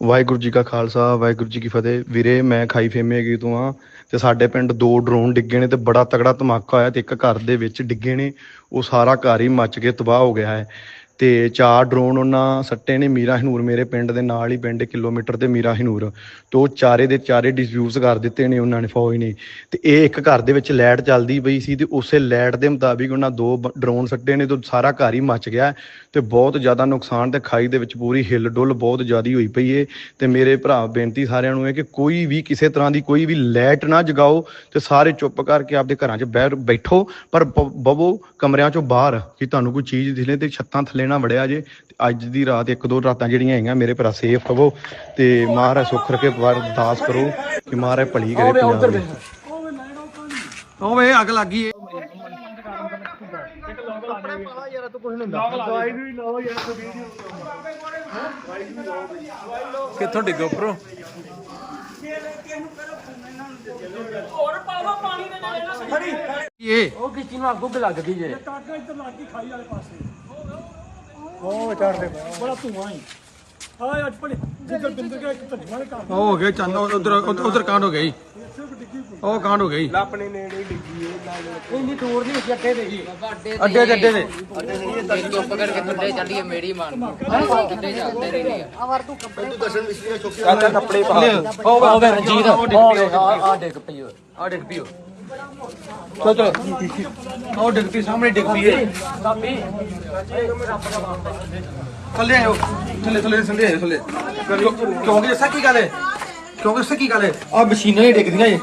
ਵਾਹਿਗੁਰੂ ਜੀ ਕਾ ਖਾਲਸਾ, ਵਾਹਿਗੁਰੂ ਜੀ ਕੀ ਫਤਿਹ। ਵੀਰੇ, ਮੈਂ ਖਾਈ ਫੇਮੇ ਹੈਗੀ ਤੋਂ ਆ ਤੇ ਸਾਡੇ ਪਿੰਡ ਦੋ ਡਰੋਨ ਡਿੱਗੇ ਨੇ ਤੇ ਬੜਾ ਤਗੜਾ ਧਮਾਕਾ ਹੋਇਆ ਤੇ ਇੱਕ ਘਰ ਦੇ ਵਿੱਚ ਡਿੱਗੇ ਨੇ। ਉਹ ਸਾਰਾ ਘਰ ਹੀ ਮੱਚ ਕੇ ਤਬਾਹ ਹੋ ਗਿਆ ਹੈ। ਤੇ ਚਾਰ ਡਰੋਨ ਉਹਨਾਂ ਸੱਟੇ ਨੇ ਮੀਰਾ ਹਨੂਰ ਮੇਰੇ ਪਿੰਡ ਦੇ ਨਾਲ ਹੀ, ਪਿੰਡ ਕਿਲੋਮੀਟਰ ਤੇ ਮੀਰਾ ਹਨੂਰ। ਤੇ ਉਹ ਚਾਰੇ ਦੇ ਚਾਰੇ ਡਿਸਫਿਊਜ਼ ਕਰ ਦਿੱਤੇ ਨੇ ਉਹਨਾਂ ਨੇ, ਫੌਜ ਨੇ। ਤੇ ਇਹ ਇੱਕ ਘਰ ਦੇ ਵਿੱਚ ਲਾਈਟ ਚੱਲਦੀ ਪਈ ਸੀ ਤੇ ਉਸੇ ਲਾਈਟ ਦੇ ਮੁਤਾਬਿਕ ਉਹਨਾਂ ਦੋ ਬ- ਡਰੋਨ ਸੱਟੇ ਨੇ ਤੇ ਸਾਰਾ ਘਰ ਹੀ ਮੱਚ ਗਿਆ। ਤੇ ਬਹੁਤ ਜ਼ਿਆਦਾ ਨੁਕਸਾਨ ਤੇ ਖਾਈ ਦੇ ਵਿੱਚ ਪੂਰੀ ਹਿੱਲ ਡੁੱਲ ਬਹੁਤ ਜ਼ਿਆਦੀ ਹੋਈ ਪਈ ਏ। ਤੇ ਮੇਰੇ ਭਰਾ, ਬੇਨਤੀ ਸਾਰਿਆਂ ਨੂੰ ਹੈ ਕਿ ਕੋਈ ਵੀ ਕਿਸੇ ਤਰ੍ਹਾਂ ਦੀ ਕੋਈ ਵੀ ਲਾਈਟ ਨਾ ਜਗਾਓ ਤੇ ਸਾਰੇ ਚੁੱਪ ਕਰਕੇ ਆਪਦੇ ਘਰਾਂ 'ਚ ਬਹਿ, ਬੈਠੋ, ਪਰ ਬ- ਬਵੋ ਕਮਰਿਆਂ 'ਚੋਂ ਬਾਹਰ ਕਿ ਤੁਹਾਨੂੰ ਕੋਈ ਚੀਜ਼ ਦਿਖਲੇ ਤੇ ਛੱਤਾਂ ਥੱਲੇ ਨਾ ਵੜਿਆ ਜੇ ਅੱਜ ਦੀ ਰਾਤ ਇੱਕ ਦੋ ਰਾਤਾਂ ਜਿਹੜੀਆਂ ਹੈਗੀਆਂ ਮੇਰੇ ਭਰਾ ਸੇਫ ਰਵੋ ਤੇ ਮਹਾਰਾਜ ਸੁੱਖ ਰਕੇ ਅਰਦਾਸ ਕਰੋ ਕਿ ਮਹਾਰਾਜ ਭਲੀ ਕਰੇ ਪੰਜਾਬ ਦੀ ਓਏ ਅੱਗ ਲੱਗੀ ਏ। ਕਿੱਥੋਂ ਡਿੱਗੋ ਉੱਪਰੋਂ? ਇਹ ਉਹ ਕਿਚੀ ਨੂੰ ਅੱਗ ਉੱਗ ਲੱਗਦੀ ਜੇ। ਉਹ ਚੜਦੇ ਬੜਾ ਧੂਆਂ ਹੀ ਆ ਅੱਜ ਪੜੇ ਜਿੱਦਲ ਬਿੰਦਰ ਗਿਆ ਇੱਕ ਧੱਜਵਾਂ ਦੇ ਘਰ। ਉਹ ਹੋ ਗਿਆ ਚੰਦ ਉਧਰ ਉਧਰ ਕਾਂਡ ਹੋ ਗਈ ਉਹ ਕਾਂਡ ਹੋ ਗਈ ਇੰਨੀ ਦੂਰ ਨਹੀਂ ਜੱਟੇ ਦੇ ਜੀ। ਅੱਡੇ ਦੇ ਅੱਡੇ ਦੇ ਚੁੱਪ ਕਰਕੇ ਥੱਲੇ ਚੱਲੀਏ ਮੇਰੀ ਮਾਨ ਥੱਲੇ ਚੱਲਦੇ ਨਹੀਂ ਚਾਚਾ ਕੱਪੜੇ ਪਾ ਉਹ ਉਹ ਵੇ ਰਣਜੀਤ। ਉਹ ਵੇ ਆ ਆ ਡਿੱਗ ਪਈ। ਆ ਡਿੱਗ ਪਈ ਚਲੋ ਚਲੋ। ਉਹ ਡਿੱਗ ਸਾਹਮਣੇ, ਡਿੱਗ ਪਈ ਏ। ਥੱਲੇ ਆਓ ਥੱਲੇ ਥੱਲੇ ਥੱਲੇ ਥੱਲੇ। ਕਿਉਂਕਿ ਦੱਸਾਂ ਕੀ ਗੱਲ ਹੈ ਕਿਉਂਕਿ ਦੱਸਾਂ ਕੀ ਗੱਲ ਹੈ ਆ ਮਸ਼ੀਨਾਂ ਹੀ ਡਿੱਗਦੀਆਂ ਏ।